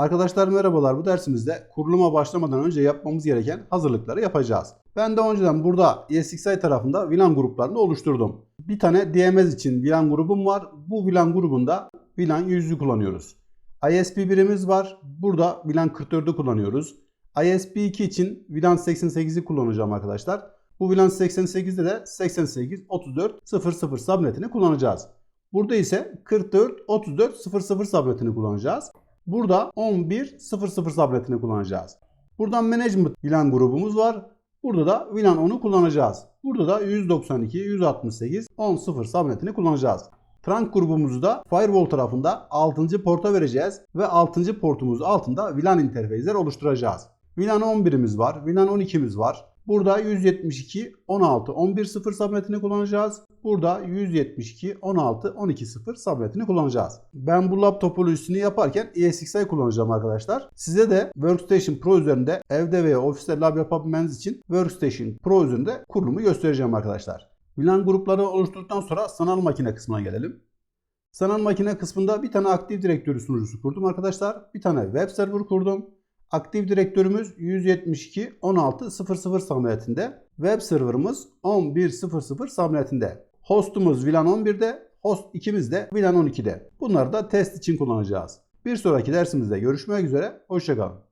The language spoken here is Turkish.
Arkadaşlar merhabalar. Bu dersimizde kuruluma başlamadan önce yapmamız gereken hazırlıkları yapacağız. Ben de önceden burada ESXi tarafında VLAN gruplarını oluşturdum. Bir tane DMS için VLAN grubum var. Bu VLAN grubunda VLAN 100'ü kullanıyoruz. ISP1'imiz var. Burada VLAN 44'ü kullanıyoruz. ISP2 için VLAN 88'i kullanacağım arkadaşlar. Bu VLAN 88'de de 88 34 00 subnetini kullanacağız. Burada ise 44 34 00 subnetini kullanacağız. Burada 11 00 subnetini kullanacağız. Buradan management VLAN grubumuz var. Burada da VLAN 10'u kullanacağız. Burada da 192 168 10 0 subnetini kullanacağız. Trunk grubumuzu da firewall tarafında 6. porta vereceğiz ve 6. portumuz altında VLAN interface'ler oluşturacağız. VLAN 11'imiz var, VLAN 12'miz var. Burada 172 16 11 0 subnetini kullanacağız. Burada 172 16 12 0 subnetini kullanacağız. Ben bu lab topolojisini yaparken ESXi kullanacağım arkadaşlar. Size de Workstation Pro üzerinde evde veya ofiste lab yapabilmeniz için Workstation Pro üzerinde kurulumu göstereceğim arkadaşlar. VLAN grupları oluşturduktan sonra sanal makine kısmına gelelim. Sanal makine kısmında bir tane aktif direktörü sunucusu kurdum arkadaşlar. Bir tane web server kurdum. Aktif direktörümüz 172 16 00 subnetinde. Web serverımız 11 00 subnetinde. Hostumuz VLAN 11'de, host 2'miz de VLAN 12'de. Bunları da test için kullanacağız. Bir sonraki dersimizde görüşmek üzere. Hoşçakalın.